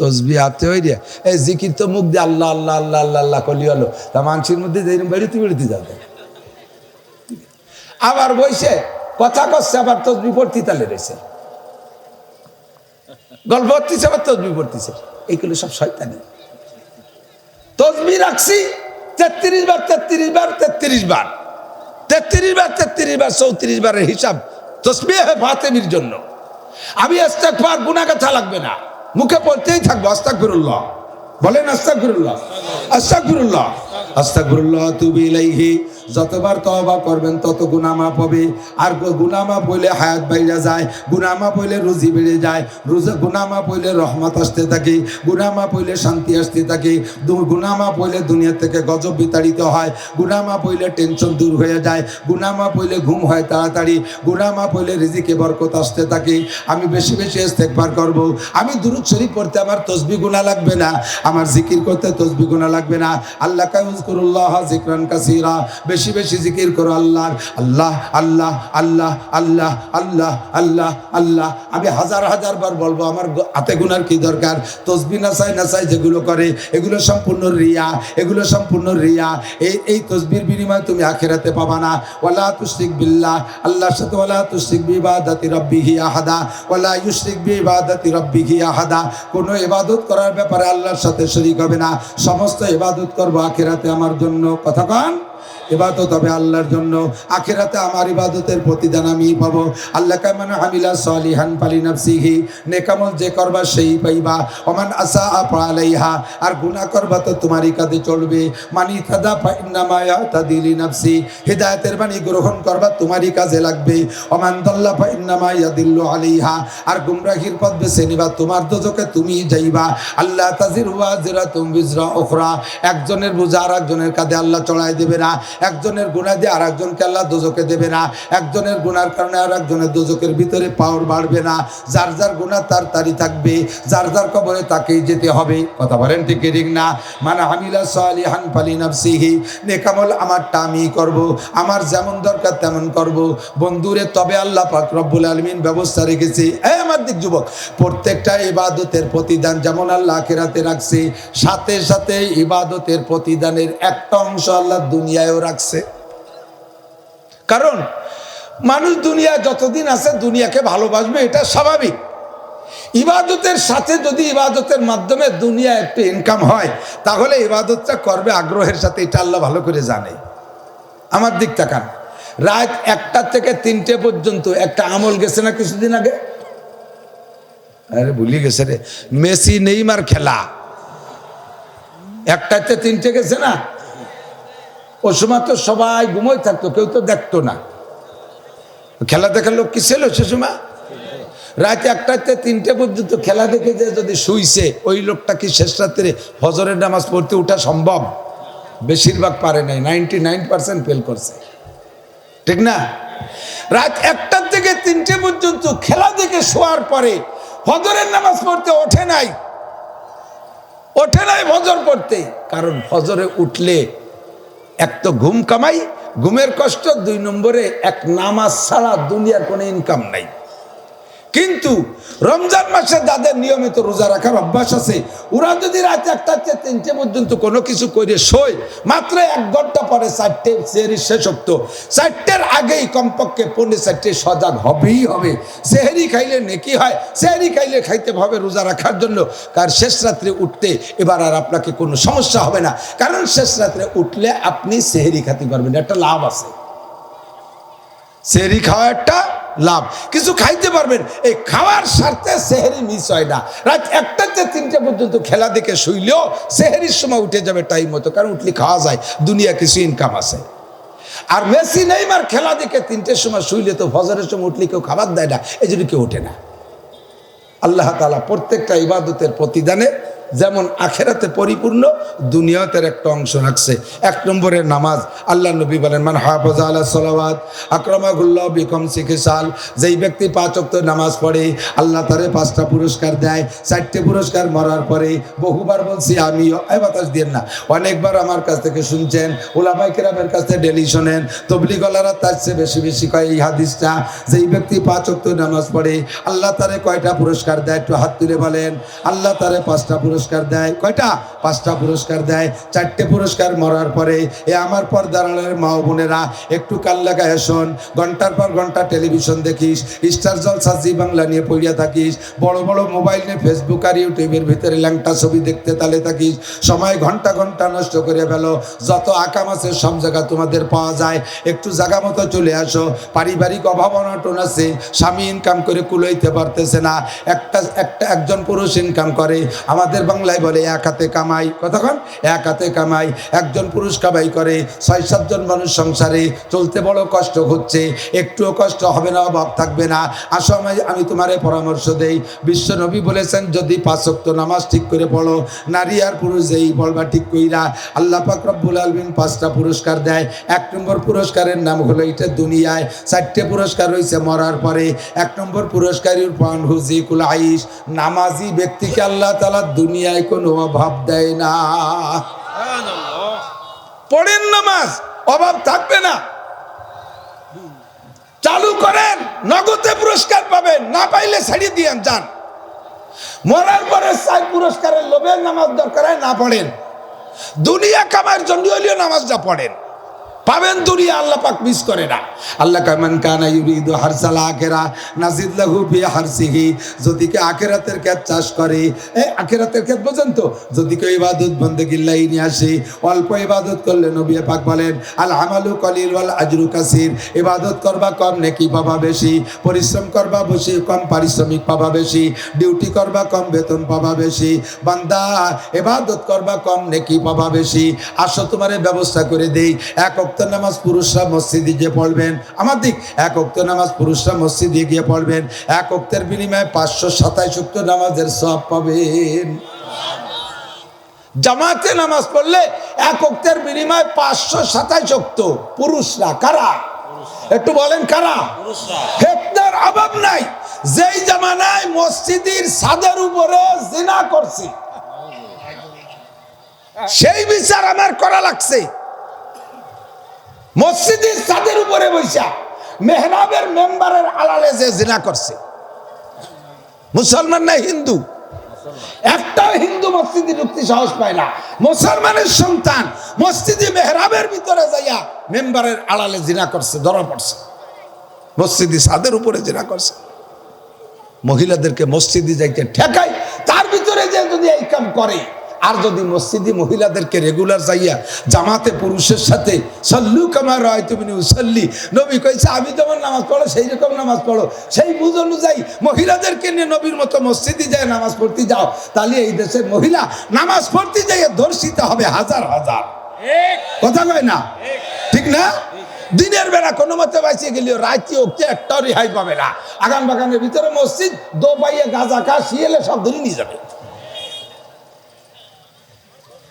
তসবি হাতে হই রে এই জিকির তো মুখ দিয়ে আল্লাহ আল্লাহ আল্লাহ আল্লাহ আল্লাহ করলি হলো। তা মানুষের মধ্যে যেরকম বেড়িতে বেড়িতে যাবে আবার বইসে, কথা করছে আবার তসবি পড়তি তালে রয়েছে। গল্প হচ্ছে আবার তসবি পড়তেছে। এইগুলো সব শয়তানি। তসবি রাখছি, তেত্রিশ বার তেত্রিশ বার তেত্রিশ বার। তেত্রিশ বার তেত্রিশ বার, চৌত্রিশ বারের হিসাব তসবি ফাতেমির জন্য। আমি আস্তাকবার গুণা কথা লাগবে না। মুখে পড়তেই থাকব আস্তাকফিরুল্লাহ বলেন আস্তাকফিরুল্লাহ আস্তাকফিরুল্লাহ আস্তাকফিরুল্লাহ তুবি ইলাইহি। যতবার তওবা করবেন, তত গুনাহ মাফ হবে। আর গুনাহ মাফ হইলে হায়াত বাইরা যায়, গুনাহ মাফ হইলে রুজি বেড়ে যায়, রুজি গুনাহ মাফ হইলে রহমত আসতে থাকে, গুনাহ মাফ হইলে শান্তি আসতে থাকে মাফ হইলে দুনিয়া থেকে গজব বিতাড়িত হয়, গুনাহ মাফ হইলে টেনশন দূর হয়ে যায়, গুনাহ মাফ হইলে ঘুম হয় তাড়াতাড়ি, গুনাহ মাফ হইলে রিজিকে বরকত আসতে থাকে। আমি বেশি বেশি ইস্তেগফার করব। আমি দুরূদ শরীফ পড়তে আমার তসবি গুনাহ লাগবে না, আমার জিকির করতে তসবি গুনাহ লাগবে না। আল্লাহ কাউজকুরুল্লাহ জিকরান কাসীরা। বেশি বেশি বেশি জিকির করো, আল্লাহর, আল্লাহ আল্লাহ আল্লাহ আল্লাহ আল্লাহ আল্লাহ আল্লাহ। আমি হাজার হাজার বার বলব, আমার হাতে গুনার কি দরকার? তসবি নাসাই নাসাই যেগুলো করে, এগুলো সম্পূর্ণ রিয়া, এগুলো সম্পূর্ণ রিয়া। এই এই তসবির বিনিময়ে তুমি আখেরাতে পাবা না। ওয়ালা তুশরিক বিল্লাহ, আল্লাহর সাথে ওয়ালা তুশরিক বিবাদাতি রাব্বিহি আহাদা। ওয়ালা ইউশরিক বিবাদাতি রাব্বিহি আহাদা। কোনো ইবাদত করার ব্যাপারে আল্লাহর সাথে শরীক হবে না। সমস্ত ইবাদত করব আখেরাতে আমার জন্য। কথা কন? ইবাদত হবে আল্লাহর জন্য। আখেরাতে আমার ইবাদতের প্রতিদান আমি পাবো। আল্লাহ কামান হামিলা সালিহান পালি নাফসিহি নেকামল যে করবা সেই পাইবা। ওমান আসা আপা আলাইহা আর গুনাহ করবা তো তোমারই কাঁধে চলবে। মানি তাদা ফাইন্নামা ইয়াতাদিলি নাফসি হিদায়াতের বাণী গ্রহণ করবা তোমারই কাজে লাগবে। অমান দাল্লা ফাইন্নামা ইয়াদিল্লু আলাইহা আর গুমরাহির পথ বেছে নিবা তোমার দোজকে তুমি যাইবা। আল্লাহ তাজির ওয়াজিরা তুম বিজরা উখরা একজনের বোঝা আর একজনের কাঁধে আল্লাহ চড়াই দেবে না। একজনের গুণা দিয়ে আর একজনকে আল্লাহ দোজকে দেবে না। একজনের গুনার কারণে আর একজনের দোজকের ভিতরে পাওয়ার বাড়বে না। যার যার গুণা তার তারই থাকবে। যার যার কবরে তাকেই যেতে হবে। কথা বলেন ঠিক ঠিক না? মানে হামিলা সালিহান ফালি নাফসিহি। নেকামল আমারটা আমি করব। আমার যেমন দরকার তেমন করব। বন্ধুরে, তবে আল্লাহ পাক রব্বুল আলমিন ব্যবস্থা রেখেছে। এই আমার দিক যুবক, প্রত্যেকটা ইবাদতের প্রতিদান যেমন আল্লাহ আখেরাতে রাখছে, সাথে সাথে ইবাদতের প্রতিদানের একটা অংশ আল্লাহ দুনিয়ায়ও রাখছে কারণ মানুষ দুনিয়া যতদিন আছে দুনিয়াকে ভালোবাসবে, এটা স্বাভাবিক। ইবাদতের সাথে যদি ইবাদতের মাধ্যমে দুনিয়া একটু ইনকাম হয়, তাহলে ইবাদতটা করবে আগ্রহের সাথে, এটা আল্লাহ ভালো করে জানে। আমার দিক তাকান। রাত একটা থেকে তিনটে পর্যন্ত একটা আমল গেছে না কিছুদিন আগে? আরে ভুলি গেছে রে। মেসি, নেইমার খেলা। একটাতে তিনটে গেছে না? ও সময় তো সবাই ঘুমোই থাকতো, কেউ তো দেখতো না। খেলা দেখার লোক কি ছিল সে সময়? রাত একটাতে তিনটে পর্যন্ত খেলা দেখে যে যদি শুইছে, ওই লোকটা কি শেষ রাত্রে হজরের নামাজ পড়তে ওঠা সম্ভব? বেশিরভাগ পারে নাই নাইনটি নাইন পার্সেন্ট ফেল করছে। ঠিক না? রাত একটার থেকে তিনটে পর্যন্ত খেলা দেখে শোয়ার পরে হজরের নামাজ পড়তে ওঠে নাই। ওঠে নাই ফজর পড়তে, কারণ ফজরে উঠলে এক তো ঘুম কামাই, ঘুমের কষ্ট, দুই নম্বরে এক নামাজ ছাড়া দুনিয়ার কোনো ইনকাম নাই। কিন্তু রমজান মাসে যাদের নিয়মিত রোজা রাখার অভ্যাস আছে, ওরা যদি রাত একটা তিনটে পর্যন্ত কোনো কিছু করে শোয়, মাত্র এক ঘণ্টা পরে চারটে সেহরি শেষ হতো। চারটের আগেই কমপক্ষে পৌনে চারটে সজাগ হবেই হবে। সেহেরি খাইলে নেকি হয় সেহেরি খাইলে খাইতে হবে রোজা রাখার জন্য। কার শেষ রাত্রে উঠতে এবার আর আপনাকে কোনো সমস্যা হবে না। কারণ শেষ রাত্রে উঠলে আপনি সেহেরি খাতে পারবেন, একটা লাভ আছে। সেহরি খাওয়া একটা লাভ। কিছু খাইতে পারবেন, এই খাওয়ার স্বার্থে সেহেরি মিস হয় না। রাত একটা থেকে তিনটে পর্যন্ত খেলা দেখে শুইলেও সেহেরির সময় উঠে যাবে টাইম মতো, কারণ উঠলে খাওয়া যায়, দুনিয়া কিছু ইনকাম আছে। আর মেসি নেইমার খেলা দেখে তিনটের সময় শুইলে তো ফজরের সময় উঠলে কেউ খাবার দেয় না, এই জন্য কেউ ওঠে না। আল্লাহ তালা প্রত্যেকটা ইবাদতের প্রতিদানে যেমন আখেরাতে পরিপূর্ণ, দুনিয়াতের একটা অংশ রাখছে। এক নম্বরের নামাজ, আল্লাহ নবী বলেন, মান হাফজ আল্লাহ সালাবাদ আক্রমাগুল্লাহ বিকম শিখে সাল। যেই ব্যক্তি পাঁচ অক্ত নামাজ পড়ে, আল্লাহ তারে পাঁচটা পুরস্কার দেয়, চারটে পুরস্কার মরার পরে বহুবার বলছি আমিও এ বাতাস দিয়ে না। অনেকবার আমার কাছ থেকে শুনছেন ওলামাই কেরামের কাছ থেকে ডেলি শোনেন তবলি গলারা তার চেয়ে বেশি বেশি কয় এই হাদিসটা। যেই ব্যক্তি পাঁচ অক্ত নামাজ পড়ে, আল্লাহ তারে কয়টা পুরস্কার দেয় একটু হাত তুলে বলেন। আল্লাহ তারে পাঁচটা পুরস্কার দেয়। কয়টা? পাঁচটা পুরস্কার দেয়। চারটে পুরস্কার মরার পরে এ আমার পর দাঁড়ানোর মা বোনেরা, একটু কাল লাগায় শোন। ঘণ্টার পর ঘণ্টা টেলিভিশন দেখিস, স্টার জলসা জি বাংলা নিয়ে পড়িয়া থাকিস। বড় বড় মোবাইল নিয়ে ফেসবুক আর ইউটিউবের ভিতরে ল্যাংটা ছবি দেখতে তালে থাকিস। সময় ঘণ্টা ঘণ্টা নষ্ট করে ফেলো। যত আকাম আছে সব জায়গা তোমাদের পাওয়া যায়। একটু জায়গা মতো চলে আসো। পারিবারিক অভাব অনটন আছে। স্বামী ইনকাম করে কুলাইতে পারতেছে না। একটা একটা একজন পুরুষ ইনকাম করে। আমাদের বাংলায় বলে, এক হাতে কামাই। কতক্ষণ? এক হাতে কামাই। একজন পুরুষ কামাই করে, ছয় সাতজন মানুষ সংসারে চলতে বড় কষ্ট হচ্ছে। একটুও কষ্ট হবে না, অভাব থাকবে না। আসো আমি- তোমারে পরামর্শ দেই। বিশ্ব নবী বলেছেন, যদি পাঁচক্ত নামাজ ঠিক করে পড়ো, নারী আর পুরুষ এই বলবা ঠিক কইরা। আল্লাহ পাক রব্বুল আলমিন পাঁচটা পুরস্কার দেয়। এক নম্বর পুরস্কারের নাম হলো, এটা দুনিয়ায় চারটে পুরস্কার রয়েছে মরার পরে। এক নম্বর পুরস্কারের পান হুজিকুল আইস নামাজি ব্যক্তিকে আল্লাহ তালা দুনিয়ায় কোনো অভাব দেয় না। পড়েন নামাজ, অভাব থাকবে না। চালু করেন, নগদে পুরস্কার পাবেন, না পাইলে ছাড়িয়ে দিয়েন, যান। মরার পরে সাই পুরস্কারের লোভের নামাজ দরকার না পড়েন। দুনিয়া কামার জন্য হলেও নামাজটা পড়েন। পাবেন দুনিয়া আল্লাহ পাক মিস করে না। আল্লাহ কামান কানা ইউরিদু হারসাল আখেরা, নাজিদ লাহু ফি হারসিহি। যদি কে আখেরাতের ক্ষেত চাষ করে এই আখেরাতের ক্ষেত বোঝেন তো? যদি কেউ ইবাদত বন্দেগি লাইনে আসে, অল্প ইবাদত করলে নবী পাক বলেন, আল আমালু কলিল ওয়াল আজরু কাসির। ইবাদত করবা কম, নেকি পাবা বেশি। পরিশ্রম করবা বেশি কম, পারিশ্রমিক পাবা বেশি। ডিউটি করবা কম, বেতন পাবা বেশি। বান্দা, ইবাদত করবা কম, নেকি পাবা বেশি। আসো তোমারে ব্যবস্থা করে দেই। এক অক্ত নামাজ পুরুষরা মসজিদে গিয়ে পড়বেন। আমার দিক এক অক্ত নামাজ পুরুষরা মসজিদে গিয়ে পড়বেন। এক অক্তের বিনিময়ে পাঁচশো সাতাইশ অক্ত নামাজের সব পাবেন। জামাতে নামাজ পড়লে এক অক্তের বিনিময়ে পাঁচশো সাতাইশ অক্ত পুরুষরা কারা? একটু বলেন কারা? হেতনার অভাব নাই। যেই জামানায় মসজিদের সাদের উপরে জিনা করছি সেই বিচার আমার করা লাগছে। মসজিদের ছাদের উপরে বৈশা, মেহরাবের মেম্বারের আলালে যে জিনা করছে। মুসলমান না হিন্দু? একটা হিন্দু মসজিদে ঢুকতে সাহস পায় না। মুসলমানের সন্তান মসজিদে মেহরাবের ভিতরে যাইয়া মেম্বারের আড়ালে জিনা করছে, ধরা পড়ছে। মসজিদে ছাদের উপরে জিনা করছে। মহিলাদেরকে মসজিদে যাইতে ঠেকায়, তার ভিতরে যে যদি এই কাম করে আর যদি মসজিদে মহিলাদেরকে রেগুলার যাইয়া জামাতে পুরুষের সাথে, সল্লু কামার হয় তুমি উসল্লি নবী কইছে, আমি যেমন নামাজ পড়ো সেই রকম নামাজ পড়ো। সেই বুঝ অনুযায়ী মহিলাদেরকে নিয়ে নবীর মতো মসজিদে যায় নামাজ পড়তে যাও। তাহলে এই দেশের মহিলা নামাজ পড়তে যাইয়া ধর্ষিত হবে হাজার হাজার। কথা কয় না? ঠিক না? দিনের বেলা কোনো মতে বাঁচিয়ে গেলেও রাত্রি উঠতে একটাও রেহাই পাবে না। আগান বাগানের ভিতরে মসজিদ দো পাইয়ে গাঁজা খা শিয়েলে সব ধরে নিয়ে যাবে।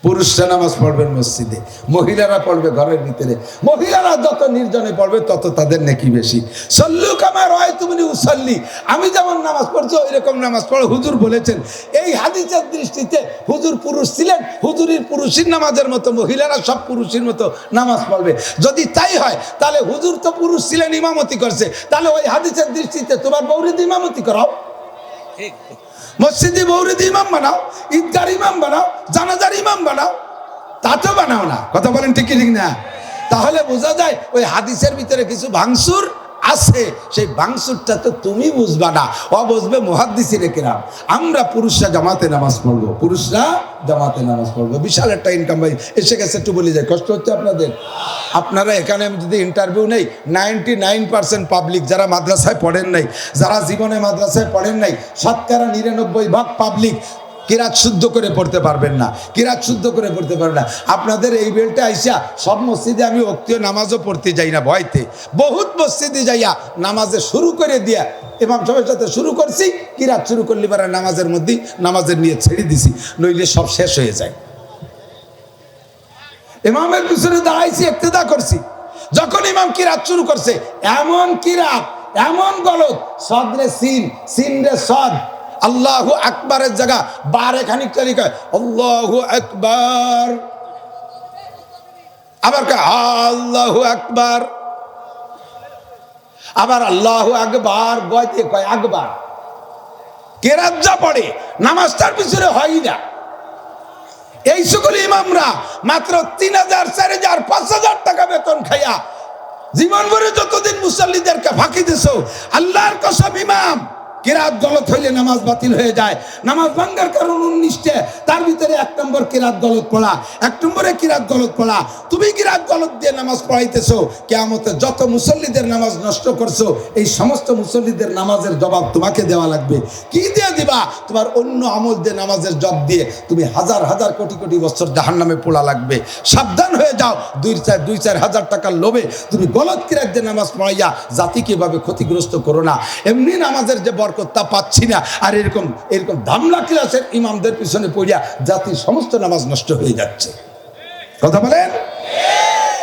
পুরুষরা নামাজ পড়বেন মসজিদে, মহিলারা পড়বে ঘরের ভিতরে। মহিলারা যত নির্জনে পড়বে, তত তাদের নাকি বেশি। সল্লু কামার হয় তুমি উসল্লি। আমি যেমন নামাজ পড়ছি ওই রকম নামাজ পড়ো। হুজুর বলেছেন, এই হাদিসের দৃষ্টিতে হুজুর পুরুষ ছিলেন, হুজুরির পুরুষের নামাজের মতো, মহিলারা সব পুরুষের মতো নামাজ পড়বে। যদি তাই হয়, তাহলে হুজুর তো পুরুষ ছিলেন, ইমামতি করছে। তাহলে ওই হাদিসের দৃষ্টিতে তোমার বৌরিদ ইমামতি করাও। মসজিদে মৌরিদি ইমাম বানাও, ঈদগার ইমাম বানাও, জানাজার ইমাম বানাও, তা তো বানাও না। কথা বলেন ঠিকই ঠিক না? তাহলে বোঝা যায় ওই হাদিসের ভিতরে কিছু ভাঙসুর আছে, সেই ভাঙসুরটা তো তুমি বুঝবা না। ও বুঝবে মহাদ্দিসি রেখেরাম আমরা পুরুষরা জামাতে নামাজ পড়ব। পুরুষরা জামাতে নামাজ পড়ব। বিশাল একটা ইনকাম ভাই। এসে গেছে, একটু বলে যায়, কষ্ট হচ্ছে আপনাদের? আপনারা এখানে যদি ইন্টারভিউ নেই নাইনটি নাইন পার্সেন্ট পাবলিক যারা মাদ্রাসায় পড়েন নাই, যারা জীবনে মাদ্রাসায় পড়েন নাই, শতকরা নিরানব্বই ভাগ পাবলিক কিরাত শুদ্ধ করে পড়তে পারবেন না কিরাত শুদ্ধ করে পড়তে পারবেন না। আপনাদের এই বেলটা আইসা সব মসজিদে আমি অক্তীয় নামাজও পড়তে যাই না ভয়তে। বহুত মসজিদে যাইয়া নামাজে শুরু করে দিয়া ইমাম সবার সাথে শুরু করছি কিরাত শুরু করলি পারে নামাজের মধ্যেই নামাজের নিয়ে ছেড়ে দিছি, নইলে সব শেষ হয়ে যায়। ইমামের পিছনে দাঁড়াইছি একতেদা করছি। যখন ইমাম কিরাত শুরু করছে, এমন কিরাত এমন গলত, সদরে সিন সিন রে সদ আল্লাহ আকবরের জায়গা বারে খানিকটা লিখা আল্লাহ আকবার। আবার আল্লাহ আকবার। আবার আল্লাহ আকবার গয়তে কয় আকবার। কেরাত যা পড়ে? নামাজটার পিছনে হয় না। এই সকল ইমামরা মাত্র তিন হাজার, চার হাজার, পাঁচ হাজার টাকা বেতন খাইয়া জীবন ভরে যতদিন মুসল্লিদেরকে ফাঁকি দিছ, আল্লাহর কসম ইমাম কিরাত গলত হইলে নামাজ বাতিল হয়ে যায়। নামাজ ভাঙ্গার কারণ উনিশটে তার ভিতরে এক নম্বর কিরাত গলত পড়া, এক নম্বরে কিরাত গলত পড়া। তুমি কিরাত গলত দিয়ে নামাজ পড়াইতেছো, কেয়ামতে যত মুসল্লিদের নামাজ নষ্ট করছ, এই সমস্ত মুসল্লিদের নামাজের জবাব তোমাকে দেওয়া লাগবে। কি দিয়ে দিবা? তোমার অন্য আমল দিয়ে নামাজের জব দিয়ে তুমি হাজার হাজার কোটি কোটি বছর জাহান নামে পোড়া লাগবে। সাবধান হয়ে যাও, দুই চার দুই চার হাজার টাকার লোভে তুমি গলত কিরাত দিয়ে নামাজ পড়াইয়া জাতিকে এভাবে ক্ষতিগ্রস্ত করো না। এমনি নামাজের যে বরকত পাচ্ছি না। আর এরকম এরকম ধামলা ক্লাসের ইমামদের পিছনে পড়িয়া জাতির সমস্ত নামাজ নষ্ট হয়ে যাচ্ছে। কথা বলেন?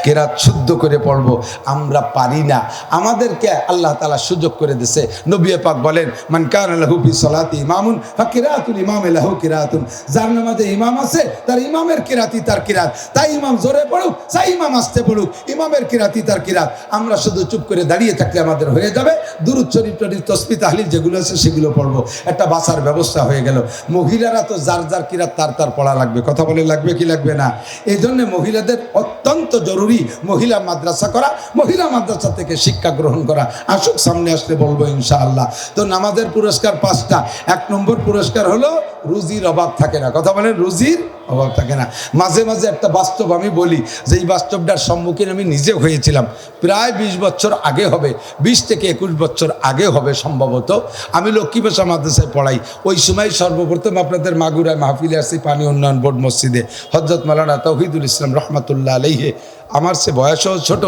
কেরাত শুদ্ধ করে পড়ব, আমরা পারি না। আমাদেরকে আল্লাহ তালা সুযোগ করে দিছে। নবী পাক বলেন, মান কান লাহুফি সলাতি ইমামুন ফা কিরাতুল ইমাম লাহু কিরাতুন। যার নামাজে ইমাম আছে, তার ইমামের কিরাতি তার কিরাত। তাই ইমাম জোরে পড়ুক, তাই ইমাম আসতে পড়ুক, ইমামের কিরাতি তার কিরাত। আমরা শুধু চুপ করে দাঁড়িয়ে থাকলে আমাদের হয়ে যাবে। দুরুদ শরীফ, টরিফ তসবি তাহলিল যেগুলো আছে সেগুলো পড়ব। একটা বাসার ব্যবস্থা হয়ে গেল। মহিলারা তো যার যার কিরাত তার তার পড়া লাগবে। কথা বলে লাগবে কি লাগবে না? এই জন্য মহিলাদের অত্যন্ত জরুরি মহিলা মাদ্রাসা করা, মহিলা মাদ্রাসা থেকে শিক্ষা গ্রহণ করা। আসুক, সামনে আসলে বলব ইনশাআল্লাহ। তো নামাজের পুরস্কার পাঁচটা। এক নম্বর পুরস্কার হলো, রুজির অভাব থাকে না। কথা বলেন, রুজির অভাব থাকে না। মাঝে মাঝে একটা বাস্তব আমি বলি, যে এই বাস্তবটার সম্মুখীন আমি নিজে হয়েছিলাম। প্রায় বিশ বছর আগে হবে, বিশ থেকে একুশ বছর আগে হবে সম্ভবত। আমি লক্ষ্মী পেশা মাদ্রাসায় পড়াই। ওই সময় সর্বপ্রথম আপনাদের মাগুরায় মাহফিলে আসি পানি উন্নয়ন বোর্ড মসজিদে। হজরত মালানা তৌহিদুল ইসলাম রহমতুল্লাহ আলহে আমার সে বয়সও ছোট,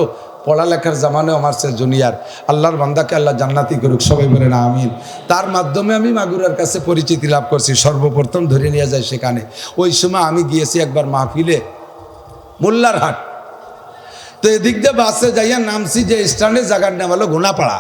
পড়ালেখার জামানেও আমার সে জুনিয়র আল্লাহর বান্দাকে আল্লাহ জান্নাতি করুক, সবাই বলেন আমিন। তার মাধ্যমে আমি মাগুরার কাছে পরিচিতি লাভ করছি, সর্বপ্রথম ধরে নিয়ে যায় সেখানে। ওই সময় আমি গিয়েছি একবার মাহফিলে, মোল্লার হাট। তো এদিক দিয়ে বাসে যাইয়া নামছি যে স্ট্যান্ডে জায়গার নাম হলো গুনাপাড়া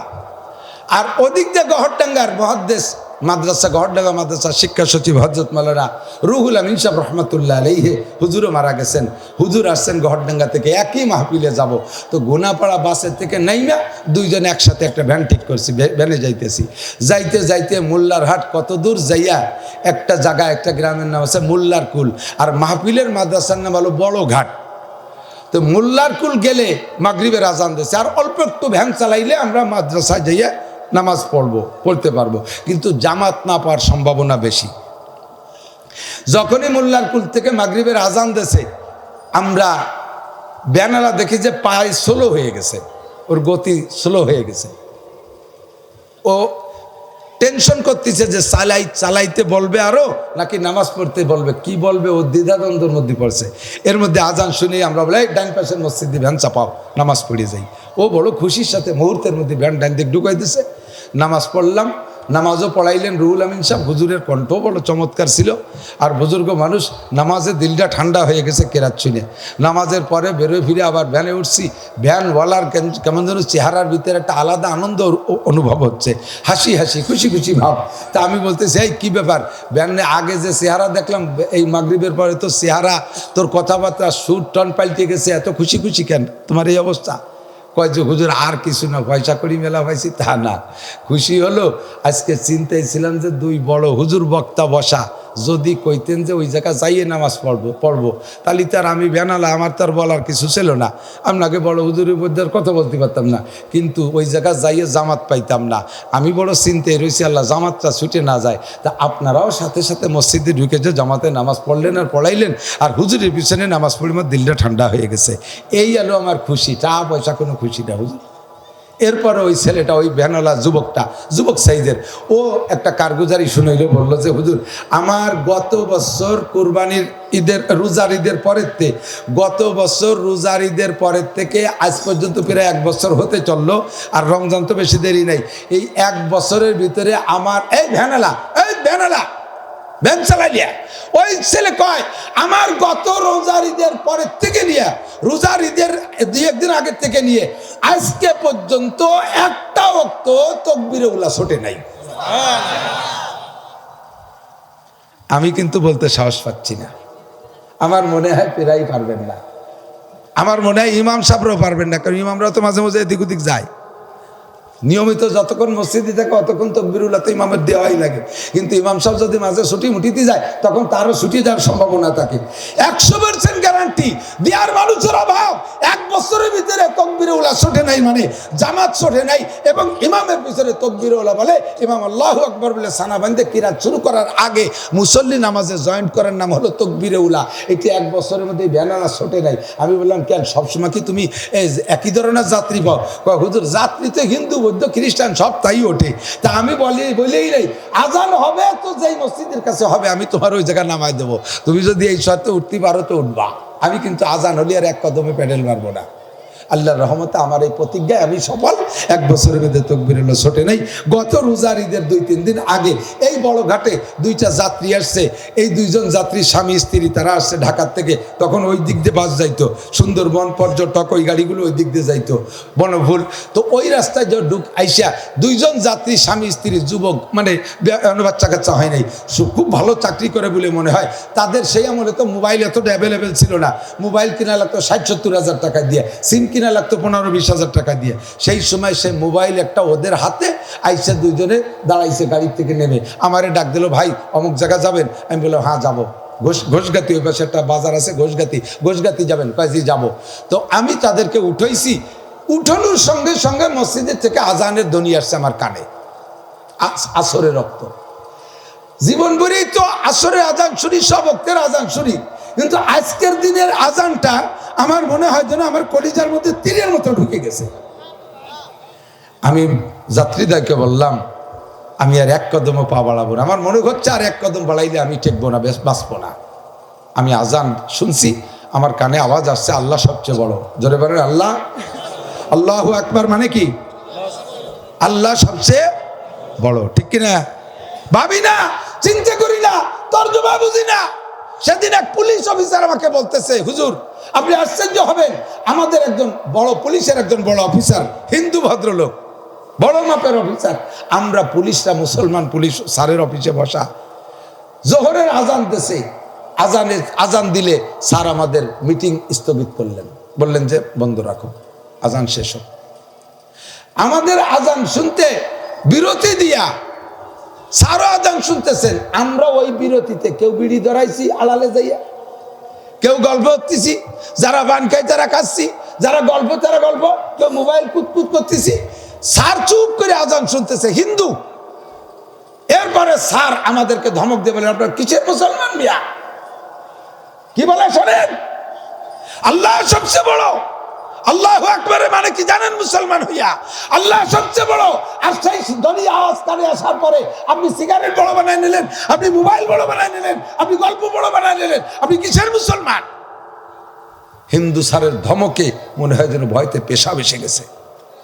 আর ওদিক দিয়ে গহরডাঙ্গার মহাদ্দেশ মাদ্রাসা গহরডাঙ্গা মাদ্রাসা শিক্ষা সচিব হজরত মালানা রুহুল আমিন সাহেব রহমতুল্লাহ আলাইহে হুজুরও মারা গেছেন। হুজুর আসছেন গহরডাঙ্গা থেকে একই মাহফিলে যাব। তো গোনাপাড়া বাসের থেকে নাইমা দুইজন একসাথে একটা ভ্যান ঠিক করছি ভ্যানে যাইতেছি। যাইতে যাইতে মোল্লার হাট কত দূর যাইয়া একটা জায়গা একটা গ্রামের নাম আছে মোল্লার কুল। আর মাহফিলের মাদ্রাসার নাম হলো বড় ঘাট। তো মোল্লার কুল গেলে মাগরিবের আজান দিয়েছে আর অল্প একটু ভ্যান চালাইলে আমরা মাদ্রাসায় যাইয়া নামাজ পড়ব পড়তে পারব। কিন্তু জামাত না পাওয়ার সম্ভাবনা বেশি। যখনই মোল্লার কুল থেকে মাগরিবের আজান দেশে আমরা ব্যানারা দেখি যে পায়ে স্লো হয়ে গেছে। ওর গতি স্লো হয়ে গেছে। ও টেনশন করতেছে যে চালাই চালাইতে বলবে আরও নাকি নামাজ পড়তে বলবে? কি বলবে? ও দ্বিধাদ্বন্দ্বের মধ্যে পড়ছে। এর মধ্যে আজান শুনে আমরা বলে "এই, ডাইন পাশের মসজিদে ভ্যান চাপাও নামাজ পড়ে যাই। ও বড় খুশির সাথে মুহূর্তের মধ্যে ভ্যান ডাইন দিক ঢুকাই দিছে। নামাজ পড়লাম, নামাজও পড়াইলেন রুহুল আমিন সাহেব, হুজুরের কণ্ঠ বড় চমৎকার ছিল। আর বুজুর্গ মানুষ, নামাজে দিলটা ঠান্ডা হয়ে গেছে কেরাত নামাজের পরে বেরোয় ফিরে আবার ভ্যানে উঠছি, ভ্যানওয়ালার কেমন যেন চেহারার ভিতরে একটা আলাদা আনন্দ অনুভব হচ্ছে। হাসি হাসি, খুশি খুশি ভাব। তা আমি বলতেছি, এই কী ব্যাপার? ভ্যানে আগে যে চেহারা দেখলাম, এই মাগরিবের পরে তো চেহারা, তোর কথাবার্তা সুর, টন পাল্টে গেছে, এত খুশি খুশি কেন? তোমার এই অবস্থা? কয় হুজুর, আর কিছু না, পয়সা করি মেলা পাইছি? তা না। খুশি হলো। আজকে চিন্তায় ছিলাম যে, দুই বড় হুজুর বক্তা বসা। যদি কইতেন যে ওই জায়গা যাইয়ে নামাজ পড়ব পড়ব, তাহলে তার আমি বেনালা, আমার তার বলার কিছু ছিল না। আপনাকে বড় হুজুরের মধ্যে কথা বলতে পারতাম না। কিন্তু ওই জায়গা যাইয়ে জামাত পাইতাম না। আমি বড় চিন্তায় রয়েছি আল্লাহ জামাতটা ছুটে না যায়। তা আপনারাও সাথে সাথে মসজিদে ঢুকে যে জামাতে নামাজ পড়লেন আর পড়াইলেন, আর হুজুরের পিছনে নামাজ পড়ে আমার দিলটা ঠান্ডা হয়ে গেছে। এই আলো আমার খুশি টাকা পয়সা কোনো খুশি না, হুজুর। এরপরে ওই ছেলেটা, ওই ভ্যানওয়ালা যুবকটা, যুবক সাইজের, ও একটা কারগুজারি শুনাইল, বলল যে, হুজুর, আমার গত বছর কুরবানির ঈদের, রোজার ঈদের পরের থেকে গত বছর রোজার ঈদের পরের থেকে আজ পর্যন্ত প্রায় এক বছর হতে চলল, আর রমজান তো বেশি দেরি নাই। এই এক বছরের ভিতরে আমার, এই ভ্যানালা এই ভ্যানলা ভ্যান চালাইলিয়া ওই ছেলে কয়, আমার গত রোজার ঈদের পরের থেকে নিয়ে রোজার ঈদের দুই একদিন আগের থেকে নিয়ে, আজকে পর্যন্ত একটা অক্ত তকবিরে উল্লাস ছোটে নাই। আমি কিন্তু বলতে সাহস পাচ্ছি না। আমার মনে হয় পেরাই পারবেন না। আমার মনে হয় ইমাম সাহেবরাও পারবেন না, কারণ ইমামরাও তো মাঝে মাঝে এদিক ওদিক যায়। নিয়মিত যতক্ষণ মসজিদে থাকে, অতক্ষণ তকবিরুল্লাহ তো ইমামের দেওয়াই লাগে। কিন্তু ইমাম সাহেব যদি মাঝে ছুটি মুটিতে যায়, তখন তারও ছুটি যাওয়ার সম্ভাবনা থাকে। একশো পার্সেন্ট গ্যারান্টি দেওয়ার মানুষের অভাব। এক বছরের ভিতরে তকবির উল্লাহ ছোটে নাই মানে জামাত ছোটে নাই এবং ইমামের ভিতরে তকবির উল্লাহ বলে, ইমাম আল্লাহ আকবর বলে সানা বান্ধে কিরাত শুরু করার আগে মুসল্লি নামাজে জয়েন্ট করার নাম হলো তকবিরে উলা এটি এক বছরের মধ্যে ব্যানারা ছোটে নাই। আমি বললাম, কেন? সবসময় কি তুমি একই ধরনের যাত্রী পাও? হুজুর, যাত্রী তো হিন্দু বৌদ্ধ খ্রিস্টান সব তাই ওঠে। তা আমি বলি, বলেই নাই, আজান হবে তো যেই মসজিদের কাছে হবে, আমি তোমার ওই জায়গায় নামাই দেবো। তুমি যদি এই শর্তে উঠতে পারো তো উঠবা। আমি কিন্তু আজান হলে আর এক কদমে প্যাডেল মারবো না। আল্লাহর রহমতে আমার এই প্রতিজ্ঞায় আমি সফল। এক বছরের মধ্যে তকবির হলো ছোটে নেই। গত রোজার ঈদের দুই, তিন দিন আগে এই বড় ঘাটে দুইটা যাত্রী আসছে। এই দুইজন যাত্রী স্বামী, স্ত্রী তারা আসছে ঢাকার থেকে। তখন ওই দিক দিয়ে বাস যাইতো। সুন্দরবন, পর্যটক, ওই গাড়িগুলো ওই দিক দিয়ে যাইতো। বনভুল তো ওই রাস্তায় যে ঢুক আইসা দুইজন যাত্রী, স্বামী, স্ত্রী, যুবক মানে বে- বাচ্চা কাচ্চা হয় নাই। খুব ভালো চাকরি করে বলে মনে হয়। তাদের সেই আমলে তো মোবাইল এতটা অ্যাভেলেবেল ছিল না। মোবাইল কিনা লাগতো ষাট, সত্তর হাজার টাকা দিয়ে। সিম কিনা লাগতো পনেরো বিশ হাজার টাকা দিয়ে। সেই সময় সে মোবাইল একটা ওদের হাতে আইসে দুইজনে দাঁড়াইছে গাড়ির থেকে নেমে। আমারে ডাক দিল, ভাই, অমুক জায়গা যাবেন? আমি বললাম হ্যাঁ যাব। ঘোষ ঘোষগাতি ওই পাশে একটা বাজার আছে ঘোষগাতি ঘোষগাতি যাবেন কয়েছি যাব। তো আমি তাদেরকে উঠাইছি। উঠানোর সঙ্গে সঙ্গে মসজিদের থেকে আজানের ধ্বনি আসছে আমার কানে। আস- আসরের রক্ত। জীবন ভরেই তো আসরের আজান শুনি, সব অক্তের আজান শুনি। কিন্তু আজকের দিনের আজানটা আমার মনে হয় যেন আমার কলিজার মধ্যে তীরের মতো ঢুকে গেছে। আমি যাত্রীদেরকে বললাম, আমি আর এক কদমও পা বাড়াবো না। আমার মনে হচ্ছে আর এক কদম বাড়াইলে আমি টেকবো না, বেশ, বাঁচবো না। আমি আজান শুনছি, আমার কানে আওয়াজ আসছে, আল্লাহ সবচেয়ে বড়। জোরে বলেন, আল্লাহ? আল্লাহ একবার মানে কি? আল্লাহ সবচেয়ে বড়। ঠিক কিনা? ভাবি না, চিন্তা করি না, তর্জমা বুঝি না। সেদিন এক পুলিশ অফিসার আমাকে বলতেছে, হুজুর, আপনি আশ্চর্য হবেন। আমাদের একজন বড় পুলিশের একজন বড় অফিসার, হিন্দু ভদ্রলোক, বড় মাপের অফিসার। আমরা পুলিশরা মুসলমান পুলিশ স্যারের অফিসে বসা। জোহরের আজান দেশে আজানের আজান দিলে স্যার আমাদের মিটিং স্থগিত করলেন। বললেন যে, বন্ধ রাখো, আজান শেষ হোক। আমাদের আজান শুনতে বিরতি দিয়া সারো আজান শুনতেছেন। আমরা ওই বিরতিতে কেউ বিড়ি ধরাইছি আড়ালে যাইয়া। কেউ গল্প করতেছি, যারা বান খাই তারা খাচ্ছি, যারা গল্প তারা গল্প, কেউ মোবাইল কুতকুত করতেছি। স্যার চুপ করে আজান শুনতেছে, হিন্দু। এরপরে স্যার আমাদেরকে ধমক দিয়ে বলেন আপনার কিসের মুসলমান মিয়া? কি বলে শোনেন? আল্লাহ সবচেয়ে বড় আল্লাহ একবারে মানে কি জানেন মুসলমান হইয়া? আল্লাহ সবচেয়ে বড়, আর সেই ধনী আওয়াজ আসার পরে আপনি সিগারেট বড় বানায় নিলেন, আপনি মোবাইল বড় বানায় নিলেন, আপনি গল্প বড় বানায় নিলেন, আপনি কিসের মুসলমান? হিন্দু সারের ধমকে মনে হয় যেন ভয়তে পেশা বেসে গেছে।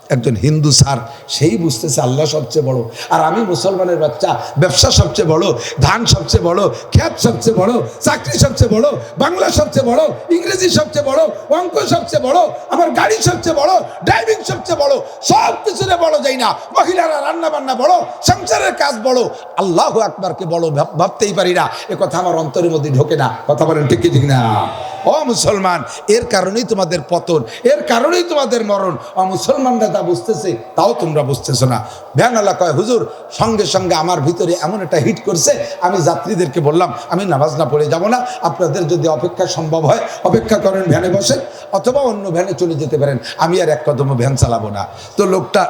একজন হিন্দু স্যার, সেই বুঝতেছে আল্লাহ সবচেয়ে বড়। আর আমি মুসলমানের বাচ্চা, ব্যবসা সবচেয়ে বড়, ধান সবচেয়ে বড়, খ্যাত সবচেয়ে বড়, চাকরি সবচেয়ে বড়, বাংলা সবচেয়ে বড়, ইংরেজি সবচেয়ে বড়, অঙ্ক সবচেয়ে বড়, আমার গাড়ি সবচেয়ে বড় ড্রাইভিং সবচেয়ে বড়, সব কিছুতে বড় যাই না। মহিলারা রান্না বান্না বড়, সংসারের কাজ বড়। আল্লাহ আকবারকে বড় ভাব- ভাবতেই পারি না। এ কথা আমার অন্তরের মধ্যে ঢোকে না। কথা বলেন ঠিক ঠিক না? ও মুসলমান, এর কারণেই তোমাদের পতন, এর কারণেই তোমাদের মরণ। ও মুসলমানরা তা বুঝতেছে, তাও তোমরা বুঝতেছো না। ভ্যানওয়ালা কয়, হুজুর, সঙ্গে সঙ্গে আমার ভিতরে এমন একটা হিট করছে, আমি যাত্রীদেরকে বললাম, আমি নামাজ না পড়ে যাব না, আপনাদের যদি অপেক্ষা সম্ভব হয়, অপেক্ষা করেন ভ্যানে বসেন অথবা অন্য ভ্যানে চলে যেতে পারেন, আমি আর এক কদম ভ্যান চালাবো না। তো লোকটা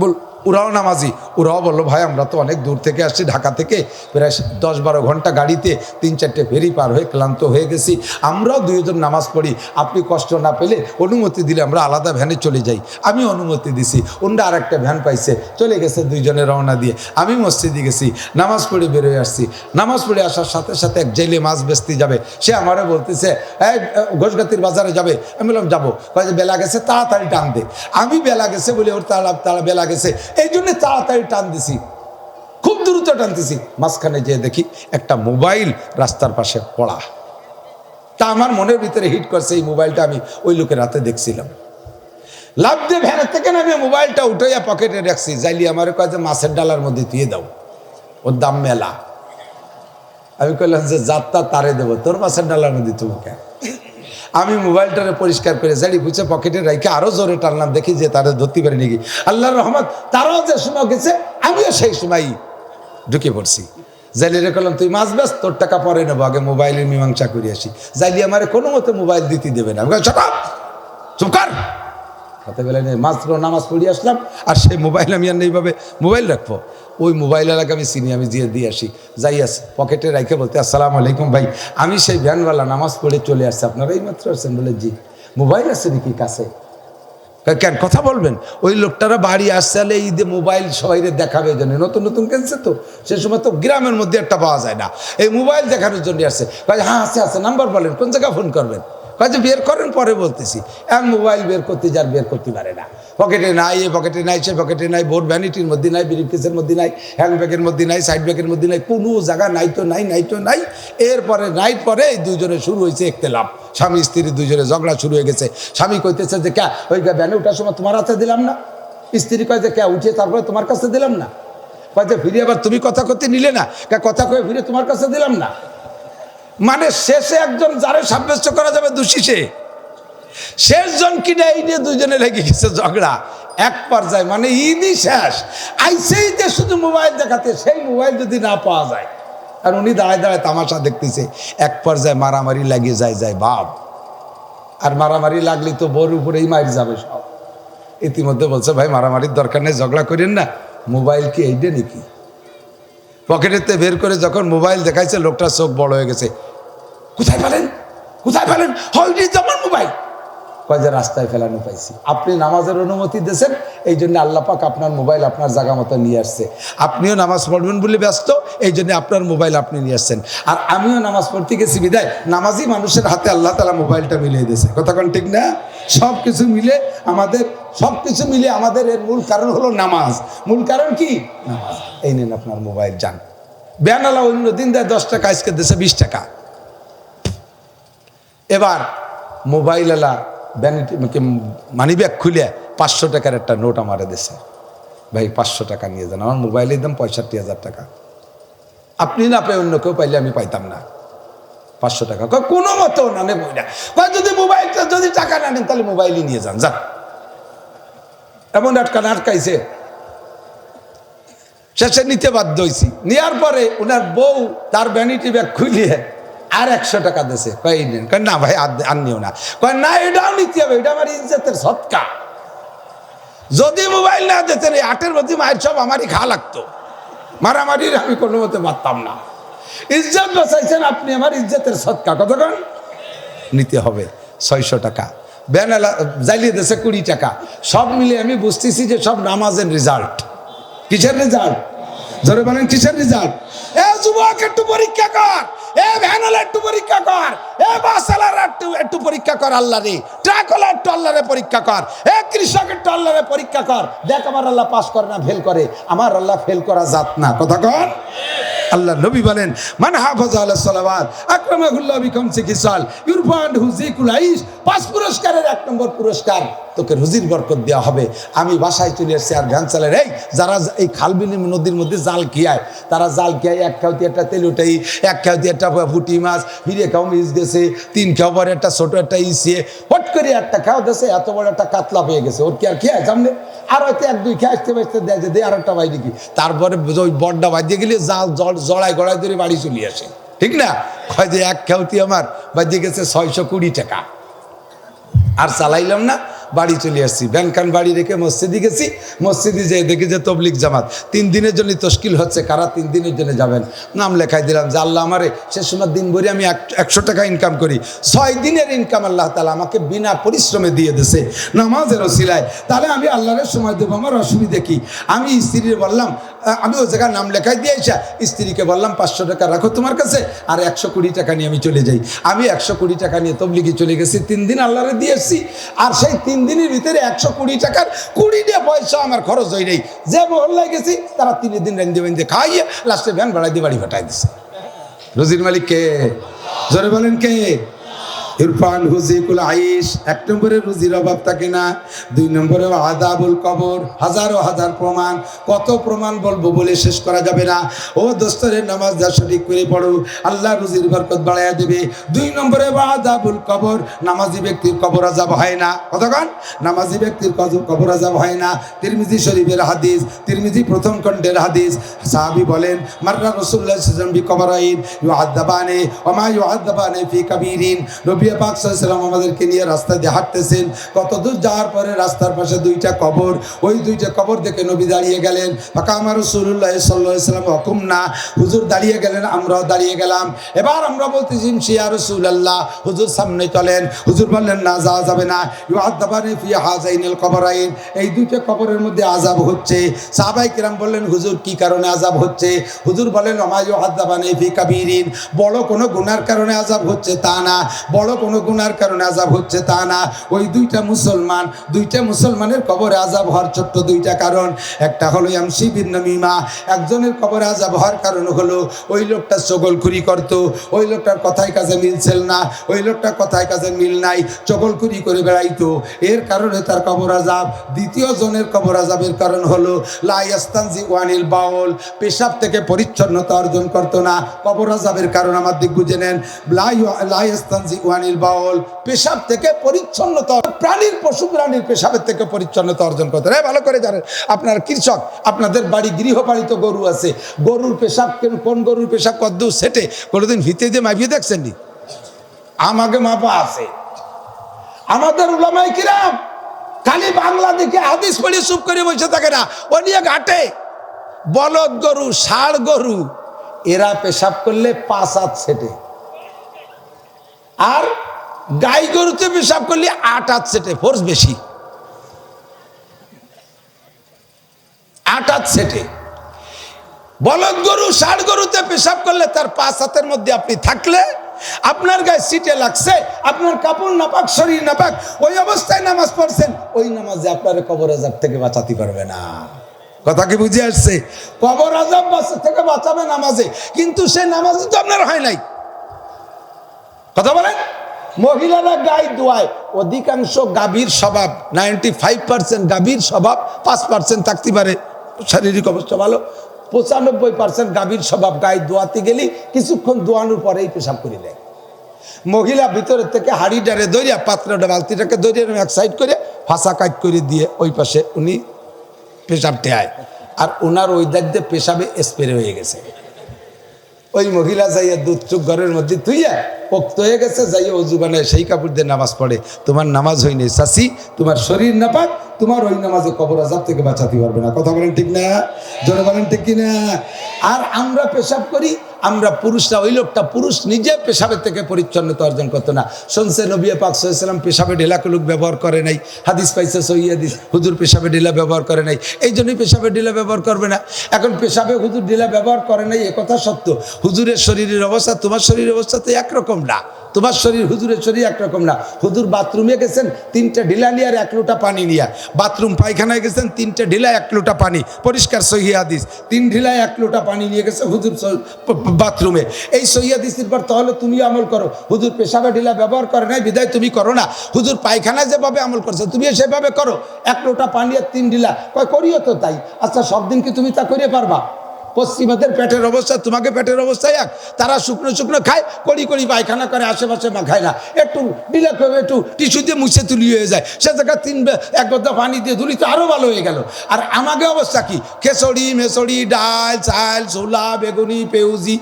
বল ওরাও নামাজি। ওরাও বলল, ভাই, আমরা তো অনেক দূর থেকে আসছি, ঢাকা থেকে প্রায় দশ বারো ঘণ্টা গাড়িতে তিন চারটে ফেরি পার হয়ে ক্লান্ত হয়ে গেছি। আমরাও দুইজন নামাজ পড়ি। আপনি কষ্ট না পেলে অনুমতি দিলে আমরা আলাদা ভ্যানে চলে যাই। আমি অনুমতি দিছি। অন্য আর একটা ভ্যান পাইছে। চলে গেছে দুইজনে রওনা দিয়ে। আমি মসজিদে গেছি। নামাজ পড়ে বেরোয় আসছি। নামাজ পড়ে আসার সাথে সাথে এক জেলে মাছ বেচতে যাবে। সে আমারও বলতেছে, এই, ঘোষগাতির বাজারে যাবে? আমি বললাম, যাব। বেলা গেছে, তাড়াতাড়ি টান দে। আমি বেলা গেছে বলে ওর তারা তাড়া বেলা গেছে। এই জন্য তাড়াতাড়ি টান দিছি। খুব দ্রুত টানতেছি মাঝখানে যেয়ে দেখি একটা মোবাইল রাস্তার পাশে পড়া। তা আমার মনের ভিতরে হিট করছে, এই মোবাইলটা আমি ওই লোকের হাতে দেখছিলাম। লাভ দিয়ে ভ্যানের থেকে না আমি মোবাইলটা উঠাইয়া পকেটে রাখছি। যাইলি আমার যে, মাছের ডালার মধ্যে দিয়ে দাও। ওর দাম মেলা। আমি কইলাম যে, যাত্রা তারে দেবো। তোর মাছের ডালার মধ্যে তোমাকে আমি মোবাইলটারে পরিষ্কার করে জাড়ি বুঝে পকেটে রাখি আরও জোরে টানলাম দেখি যে তারা ধরতে পারি নাকি। আল্লাহর রহমত তারাও যে সময় গেছে আমিও সেই সময়ই ঢুকে পড়ছি। জাইলিরে করলাম তুই মাছ ব্যাস তোর টাকা পরে নেব আগে মোবাইলের মীমাংসা করে আসি। জাইলি আমার কোনো মতে মোবাইল দিতে দেবে না। আমি বললাম, চুপ কর, চুপ কর। রাতেবেলা নিয়ে মাত্র নামাজ পড়িয়ে আসলাম আর সেই মোবাইল আমি আর এইভাবে মোবাইল রাখব। ওই মোবাইল এলাকা আমি চিনি, আমি দিয়ে দিয়ে আসি। যাই আস পকেটে রাখে বলতে, আসসালামু আলাইকুম ভাই, আমি সেই ভ্যানওয়ালা, নামাজ পড়ে চলে আসছি। আপনারা এই মাত্র আসছেন বলে জি। মোবাইল আছে নাকি কাছে? কেন, কথা বলবেন? ওই লোকটারা বাড়ি আসছে হলে ঈদে মোবাইল সবাই দেখাবে জন্য। নতুন নতুন কিনছে তো, সে সময় তো গ্রামের মধ্যে একটা পাওয়া যায় না। এই মোবাইল দেখানোর জন্য আসছে। কয় হ্যাঁ আছে আছে, নাম্বার বলেন, কোন জায়গায় ফোন করবেন? যে বের করেন, পরে বলতেছি। এখন মোবাইল বের করতে যার বের করতে পারে না। পকেটে নাই এ পকেটে নাই সে পকেটে নাই বোর্ড ভ্যানিটির মধ্যে নাই ব্রিফকেসের মধ্যে নাই হ্যান্ড ব্যাগের মধ্যে নাই সাইড ব্যাগের মধ্যে নাই, কোনো জায়গা নাই তো নাই নাই তো নাই। এরপরে নাইট পরে এই দুজনে শুরু হয়েছে একতে লাভ স্বামী, স্ত্রী দুজনে ঝগড়া শুরু হয়ে গেছে। স্বামী কইতেছে যে ক্যা ওই ভ্যানে ওঠার সময় তোমার হাতে দিলাম না? স্ত্রী কয় যে ক্যা উঠিয়ে তারপরে তোমার কাছে দিলাম না? কয় যে, ফিরে আবার তুমি কথা করতে নিলে না? কথা কয়ে ফিরে তোমার কাছে দিলাম না? মানে শেষে একজন যারে সাব্যস্ত করা যাবে দোষী সে। শেষ জন কিনে এই নিয়ে দুজনে লেগে গেছে ঝগড়া। এক পর্যায়ে মানে ঈদই শেষ। আইসেই যে শুধু মোবাইল দেখাতে, সেই মোবাইল যদি না পাওয়া যায়। আর উনি দাঁড়ায় দাঁড়ায় তামাশা দেখতেছে। এক পর্যায়ে মারামারি লাগিয়ে যায় যায় বাপ। আর মারামারি লাগলে তো বোর উপরেই মার যাবে সব। ইতিমধ্যে বলছে, ভাই, মারামারির দরকার নেই, ঝগড়া করেন না। মোবাইল কি এইটা নাকি? পকেটেতে বের করে যখন মোবাইল দেখাইছে, লোকটার চোখ বড় হয়ে গেছে। কোথায় পেলেন? কোথায় পেলেন? হয়নি যেমন মোবাইল? কয় যে রাস্তায় ফেলানো পাইছি। আপনি নামাজের অনুমতি দিয়েছেন, এই জন্য আল্লাহ পাক আপনার মোবাইল আপনার জায়গা মতো নিয়ে আসছে। আপনিও নামাজ পড়বেন বলে ব্যস্ত, এই জন্য আপনার মোবাইল আপনি নিয়ে আসছেন। আর আমিও নামাজ পড়তে গেছি বিদায়, নামাজি মানুষের হাতে আল্লাহ তালা মোবাইলটা মিলিয়ে দিয়েছে। কথা কোন ঠিক না? সব কিছু মিলে আমাদের সব কিছু মিলে আমাদের এর মূল কারণ হলো নামাজ। মূল কারণ কি? নামাজ। এই নেন আপনার মোবাইল, যান। বেয়ানালা অন্য দিন দেয় দশ টাকা, আজকে দেশে বিশ টাকা। এবার মোবাইলওয়ালা ব্যানিটি মানি ব্যাগ খুলে পাঁচশো টাকার একটা নোট আমার দেশে ভাই, পাঁচশো টাকা নিয়ে যান, আমার মোবাইলের দাম পঁয়ষট্টি হাজার টাকা। আপনি না পেয়ে অন্য কেউ পাইলে আমি পাইতাম না। পাঁচশো টাকা। কোনো মতো না নেব না। যদি মোবাইলটা যদি টাকা না নেন, তাহলে মোবাইলই নিয়ে যান যান। এমন আটকা আটকাইছে। শেষে নিতে বাধ্য হয়েছি নেওয়ার পরে ওনার বউ তার ভ্যানিটি ব্যাগ খুলিয়ে আর একশো টাকা দিয়েছে না ভাই, আর নিও না। কয়, না, এটাও নিতে হবে, এটা আমার ইজ্জতের সৎকা। যদি মোবাইল না দিতেন, এই আটের মধ্যে মায়ের সব আমারই খা লাগতো। মারামারির আমি কোনো মতে পারতাম না। ইজ্জত বাঁচাইছেন আপনি, আমার ইজ্জতের সৎকা। কতক্ষণ নিতে হবে, ছয়শো টাকা। ব্যানালা জ্বালিয়ে দিয়েছে কুড়ি টাকা। সব মিলে আমি বুঝতেছি যে সব নামাজের রেজাল্ট কিসের রেজাল্ট ধরে বলেন, কিসের রেজাল্ট যুবক, একটু পরীক্ষা কর। এ ভ্যানালা একটু পরীক্ষা কর। এ বাসালার একটু একটু পরীক্ষা কর একটু আল্লাহরে পরীক্ষা কর। এ একটু আল্লাহরে পরীক্ষা কর। দেখ আমার আল্লাহ পাস করে না ফেল করে। আমার আল্লাহ ফেল করা জাত না। কথা কর আল্লাহ নবী বলেন, মান হাফাজ আল্লাহ সালাওয়াত, আকরামাহুল্লাহ বিকম সিকিসাল ইউরফান হুজিকুল আইস পাঁচ পুরস্কারের এক নম্বর পুরস্কার। তোকে রুজির বরকত দেওয়া হবে। আমি বাসায় চলে এসেছি আর ভ্যান চালের এই, যারা এই খালবিনী নদীর মধ্যে জাল খিয়ায়, তারা জাল খিয়ায়, এক খাওয়াতে একটা তেলুটাই এক খাওয়াতে একটা ফুটি মাছ ফিরে খাও মিস গেছে তিন খাও পরে একটা, ছোট একটা ইসিয়ে হট করে একটা খাও গেছে এত বড় একটা কাতলা পেয়ে গেছে। ওর কি আর খেয়ে সামনে আর হয়তো এক, দুই খেয়ে আসতে বাঁচতে দেয় যে আর একটা বাইরে কি তারপরে ওই বড্ডা বাজিয়ে গেলে জাল জল জড়াই গড়াই ধরে বাড়ি চলে আসে। ঠিক না? হয় যে এক খেউতি আমার বাজিয়ে গেছে ছয়শো কুড়ি টাকা। আর চালাইলাম না বাড়ি চলে আসছি। ব্যানকান বাড়ি রেখে মসজিদে গেছি। মসজিদে যেয়ে দেখি যে তবলিক জামাত। তিন দিনের জন্য তশকিল হচ্ছে, কারা তিন দিনের জন্য যাবেন? নাম লেখাই দিলাম যে আল্লাহ আমারে সে সময় দিন ভরে আমি এক- একশো টাকা ইনকাম করি। ছয় দিনের ইনকাম আল্লাহ তালা আমাকে বিনা পরিশ্রমে দিয়ে দিছে নামাজের ওসিলায়। তাহলে আমি আল্লাহরের সময় দেবো, আমার অসুবিধে কি? আমি স্ত্রীর বললাম আমি ওই জায়গায় নাম লেখাই দিয়ে আসা স্ত্রীকে বললাম, পাঁচশো টাকা রাখো তোমার কাছে, আর একশো কুড়ি টাকা নিয়ে আমি চলে যাই। আমি একশো কুড়ি টাকা নিয়ে তবলিগে চলে গেছি। তিন দিন আল্লাহরে দিয়ে এসছি আর সেই তিন দিনের ভিতরে একশো কুড়ি টাকার কুড়িটা পয়সা আমার খরচ হয় নেই। যে মহল্লায় গেছি তারা তিন দিন রেন্দে বেঁধে খাইয়ে লাস্টে ভ্যান ভাড়াই দিয়ে বাড়ি ফাটাই দিছে। রুজির মালিক কে? জোরে বলেন কে? ইরফান হুজিকুল আইস এক নম্বরে রুজির অভাব থাকে না, দুই নম্বরে আদাবুল কবর, হাজারো হাজার প্রমাণ, কত প্রমাণ বলব বলে শেষ করা যাবে না। ও দোস্তরের নামাজ যা সঠিক করে পড়ো, আল্লাহ রুজির বরকত বাড়াইয়া দেবে। দুই নম্বরে আদাবুল কবর, নামাজি ব্যক্তির কবর আজাব হয় না। কতক্ষণ নামাজি ব্যক্তির কবর আজাব হয় না। তিরমিজি শরীফের হাদিস, তিরমিজি প্রথম খণ্ডের হাদিস। সাহাবি বলেন, মার্রা রসুল্লাহ বি কবরাইন ইউ আদাবানে ওমা ইউ আদাবানে ফি কাবিরিন। নবী পাক সাল্লাম আমাদেরকে নিয়ে রাস্তা দিয়ে হাঁটতেছেন। কত দূর যাওয়ার পরে রাস্তার পাশে দুইটা কবর। ওই দুইটা কবর দেখে নবী দাঁড়িয়ে গেলেন। ফাঁকা আমার রসুল্লাহ সাল্লাহ সাল্লাম হকুম না। হুজুর দাঁড়িয়ে গেলেন, আমরাও দাঁড়িয়ে গেলাম। এবার আমরা বলতেছি শিয়া রসুল্লাহ হুজুর সামনে চলেন। হুজুর বললেন, না, যাওয়া যাবে না। ইউ আদাবানে ফি হাজাইনুল কবরাইন। এই দুইটা কবরের মধ্যে আজাব হচ্ছে। সাহাবাই কিরাম বললেন, হুজুর, কি কারণে আজাব হচ্ছে? হুজুর বলেন অমায়ু হাদ্দাবানে ফি কাবিরিন। বড় কোনো গুনার কারণে আজাব হচ্ছে তা না। বড় কোনো গুনার কারণে আজাব হচ্ছে তা না। ওই দুইটা মুসলমান, দুইটা মুসলমানের কবরে আজাব হওয়ার ছোট্ট দুইটা কারণ। একটা হলো ইয়ামসি বিন নমিমা, একজনের কবরে আজাব হওয়ার কারণ হলো ওই লোকটা চগলখুরি করত, ওই লোকটার কথায় কাজে মিলছিল না, ওই লোকটা কথায় কাজে মিল নাই, চগলখুরি করে বেড়াইতো। এর কারণে তার কবর আজাব দ্বিতীয় জনের কবর আজাবের কারণ হলো লাইস্তানজি ওয়ানিল বাউল, পেশাব থেকে পরিচ্ছন্নতা অর্জন করতো না। কবর আজাবের কারণ আমার দিক বুঝে নেন। লাই লাইস্তানজি ওয়ানিল বাউল, পেশাব থেকে পরিচ্ছন্নতা, প্রাণীর পশু প্রাণীর পেশাবের থেকে পরিচ্ছন্নতা অর্জন করতে। হয়, ভালো করে জানেন। আপনার কৃষক, আপনাদের বাড়ি গৃহপালিত গরু আছে। গরুর পেশাব কেন- গরুর পেশাব কদ্দূর সেটে? কোনোদিন ভিতে দিয়ে মাপিয়ে দেখছেন নি? আমাকে মাপা আছে। আমাদের উলামাই কিরাম খালি বাংলা দেখে হাদিস পড়ে চুপ করে বসে থাকে না। ও নিয়ে ঘাটে। বলদ গরু, ষাড় গরু, এরা পেশাব করলে পাঁচ হাত সেটে। আর গাই গরুতে পেশাব করলে আট সেটে ফোর্স বেশি। আট সেটে। বলদ গরু ষাট গরুতে পেশাব করলে তার পাঁচ হাতের মধ্যে আপনি থাকলে আপনার গায়ে সিটে লাগছে, আপনার কাপড় নাপাক, শরীর নাপাক, ওই অবস্থায় নামাজ পড়ছেন, ওই নামাজে আপনার কবর আজাব থেকে বাঁচাতে পারবে না। কথা কি বুঝে আসছে? কবর আজাব থেকে বাঁচাবে নামাজে, কিন্তু সে নামাজে তো আপনার হয় নাই। কথা বলেন? মহিলারা গায়ে দোয়ায়, অধিকাংশ গাভীর স্বভাব নাইনটি ফাইভ পার্সেন্ট গাভীর স্বভাব পাঁচ পার্সেন্ট থাকতে পারে। শারীরিক অবস্থা ভালো। পঁচানব্বই পার্সেন্ট গাভীর স্বভাব, গায়ে দোয়াতে গেলে কিছুক্ষণ দোয়ানোর পরেই পেশাব করে দেয় মহিলা ভিতরের থেকে হাড়ি ডারে দরিয়া পাত্রটা বালতিটাকে দরিয়ে এক সাইড করে ফাঁসা কাজ করে দিয়ে ওই পাশে উনি পেশাব টেয়ায় আর ওনার ওই দাগ দিয়ে পেশাবে স্প্রে হয়ে গেছে। ওই মহিলা যাইয়া দুধ চুক ঘরের মধ্যে তুইয়া পোক্ত হয়ে গেছে, যাইয়া অজু বানায়, সেই কাপড় দিয়ে নামাজ পড়ে। তোমার নামাজ হয়নি। চাষি তোমার শরীর নাপাক তোমার ওই নামাজে কবর আজাব থেকে বাঁচাতে পারবে না। কথা বলেন ঠিক না? জোরে বলেন ঠিক কিনা? আর আমরা পেশাব করি, আমরা পুরুষরা, ওই লোকটা পুরুষ নিজে পেশাবের থেকে পরিচ্ছন্নতা অর্জন করতো না। শুনছে নবী পাক সাল্লাম পেশাবে ঢেলা কুলুক ব্যবহার করে নাই। হাদিস পাইছে সই হাদিস, হুজুর পেশাবে ঢিলা ব্যবহার করে নাই। এই জন্যই পেশাবে ঢিলা ব্যবহার করবে না। এখন পেশাবে হুজুর ঢিলা ব্যবহার করে নাই, এ কথা সত্য। হুজুরের শরীরের অবস্থা, তোমার শরীরের অবস্থা তো একরকম না। তোমার শরীর হুজুরের শরীর একরকম না। হুজুর বাথরুমে গেছেন, তিনটা ঢিলা নিয়ে আর এক লোটা পানি নিয়ে। বাথরুম পায়খানায় গেছেন, তিনটা ঢিলা, এক লোটা পানি। পরিষ্কার সহি হাদিস। তিন ঢিলায় এক লোটা পানি নিয়ে গেছে হুজুর বাথরুমে। এই সহি হাদিসের পর তাহলে তুমি আমল করো। হুজুর পেশাবে ঢিলা ব্যবহার করে নাই, বিদায় তুমি করো না। হুজুর পায়খানায় যেভাবে আমল করছে তুমি সেভাবে করো। এক লোটা পানি আর তিন ঢিলা। কয়, করিও তো তাই। আচ্ছা সব দিন কি তুমি তা করিয়ে পারবা? পশ্চিমাদের পেটের অবস্থা, তোমাকে পেটের অবস্থা এক। তারা শুকনো শুকনো খায়, কড়ি কড়ি পায়খানা করে, আশেপাশে মা খায় না। একটু ডিলে একটু টিস্যু দিয়ে মুছে তুলি হয়ে যায়। সে জায়গায় তিন এক বদ্ধ পানি দিয়ে ধুলি তো আরও ভালো হয়ে গেল। আর আমাকে অবস্থা কি? খেসড়ি, মেসড়ি, ডাল, চাল, ছোলা, বেগুনি, পেউজি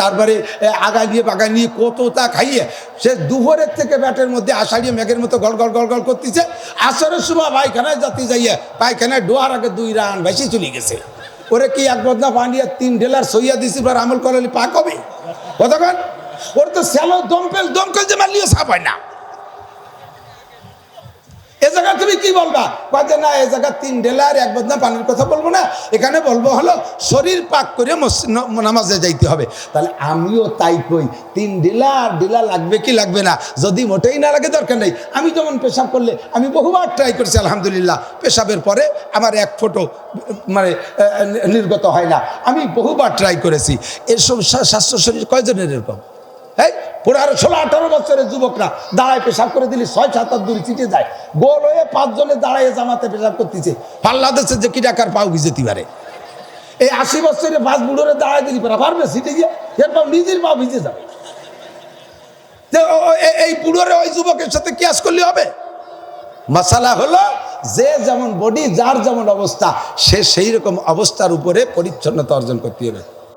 তারপরে আগা নিয়ে বাগা নিয়ে কত তা খাইয়ে, সে দুপুরের থেকে ব্যাটের মধ্যে আষাঢ়িয়ে মেঘের মতো গড় গড় গড় গড় করতেছে। আসরের সময় পায়খানায় যাতে যাইয়ে, পায়খানায় ডোয়ার আগে দুই রান বেশি চলে গেছে। ওরে কি এক বদনা পানি আর তিন ঢেলার সইয়া দিছি বা আমল করালি পাক হবে? কতক্ষণ ওর তো স্যালো দমপেল, দমকেল যে মারলিও সাপ হয় না। এ জায়গা তুমি কি বলবা? যে না, এ জায়গা তিন ডেলার এক বদনা পানির কথা বলব না। এখানে বলব হলো, শরীর পাক করে নামাজে যাইতে হবে। তাহলে আমিও তাই কই, তিন ডেলা আর ডেলা লাগবে কি লাগবে না? যদি মোটেই না লাগে দরকার নেই। আমি যেমন পেশাব করলে, আমি বহুবার ট্রাই করছি, আলহামদুলিল্লাহ। পেশাবের পরে আমার এক ফটো মানে নির্গত হয় না। আমি বহুবার ট্রাই করেছি। এসব স্বা- স্বাস্থ্য শরীর কয়জনের এরকম? এই, পুরো আরও ষোলো, আঠারো বছরের যুবকরা দাঁড়ায় পেশাব করে দিলে, ছয়, সাত দূরে চিটে যায়। গোল হয়ে পাঁচজনে দাঁড়ায় জামাতে পেশাব করতেছে। যে কি টাকার পাও ভিজেতে পারে। এই আশি পাঁচ বুড়োরে দাঁড়ায় দিলি, পারা পারবে সিটে গিয়ে? নিজের পাও ভিজে যাবে। এই বুড়োরে ওই যুবকের সাথে কিয়াস করলে হবে? মশালা হলো, যে যেমন বডি যার যেমন অবস্থা, সে সেই রকম অবস্থার উপরে পরিচ্ছন্নতা অর্জন করতে হবে।